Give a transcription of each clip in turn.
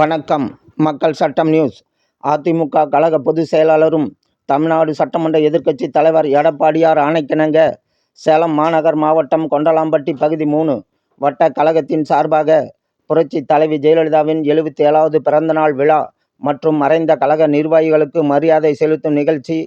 வணக்கம். மக்கள் சட்டம் நியூஸ். அதிமுக கழக பொதுச் செயலாளரும் தமிழ்நாடு சட்டமன்ற எதிர்க்கட்சி தலைவர் எடப்பாடியார் ஆணைக்கிணங்க சேலம் மாநகர் மாவட்டம் கொண்டலாம்பட்டி பகுதி மூணு வட்ட கழகத்தின் சார்பாக புரட்சி தலைவி ஜெயலலிதாவின் எழுபத்தி ஏழாவது பிறந்தநாள் விழா மற்றும் மறைந்த கழக நிர்வாகிகளுக்கு மரியாதை செலுத்தும் நிகழ்ச்சி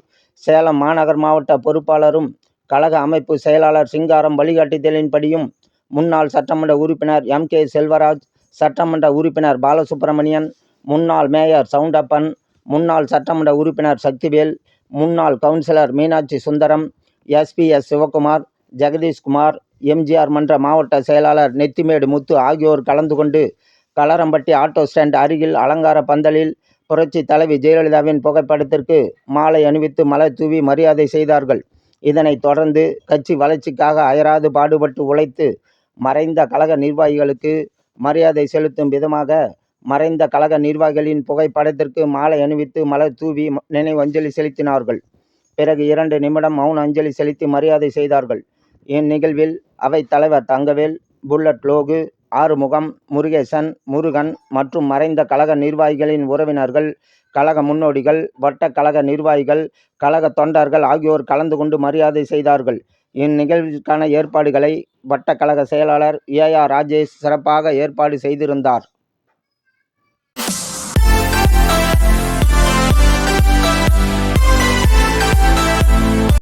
சேலம் மாநகர் மாவட்ட பொறுப்பாளரும் கழக அமைப்பு செயலாளர் சிங்காரம் வழிகாட்டுதலின்படியும் முன்னாள் சட்டமன்ற உறுப்பினர் எம் கே செல்வராஜ் சட்டமன்ற உறுப்பினர் பாலசுப்பிரமணியன் முன்னாள் மேயர் சவுண்டப்பன் முன்னாள் சட்டமன்ற உறுப்பினர் சக்திவேல் முன்னாள் councillor Meenakshi Sundaram S P S Sivakumar Jagadishkumar M G R மன்ற மாவட்ட செயலாளர் நெத்திமேடு முத்து ஆகியோர் கலந்து கொண்டு கலரம்பட்டி ஆட்டோ ஸ்டாண்ட் அருகில் அலங்கார பந்தலில் புரட்சி தலைவி ஜெயலலிதாவின் புகைப்படத்திற்கு மாலை அணிவித்து மலர் தூவி மரியாதை செய்தார்கள். இதனைத் தொடர்ந்து கட்சி வளர்ச்சிக்காக அயராது பாடுபட்டு உழைத்து மறைந்த கழக நிர்வாகிகளுக்கு மரியாதை செலுத்தும் விதமாக மறைந்த கழக நிர்வாகிகளின் புகைப்படத்திற்கு மாலை அணிவித்து மலர் தூவி நினைவஞ்சலி செலுத்தினார்கள். பிறகு இரண்டு நிமிடம் மௌன அஞ்சலி செலுத்தி மரியாதை செய்தார்கள். இந்நிகழ்வில் அவைத் தலைவர் தங்கவேல் புல்லட் லோகு ஆறுமுகம் முருகேசன் முருகன் மற்றும் மறைந்த கழக நிர்வாகிகளின் உறவினர்கள் கழக முன்னோடிகள் வட்ட கழக நிர்வாகிகள் கழக தொண்டர்கள் ஆகியோர் கலந்து கொண்டு மரியாதை செய்தார்கள். இந்நிகழ்விற்கான ஏற்பாடுகளை வட்டக்கழக செயலாளர் ஏ ஆர் ராஜேஷ் சிறப்பாக ஏற்பாடு செய்திருந்தார்.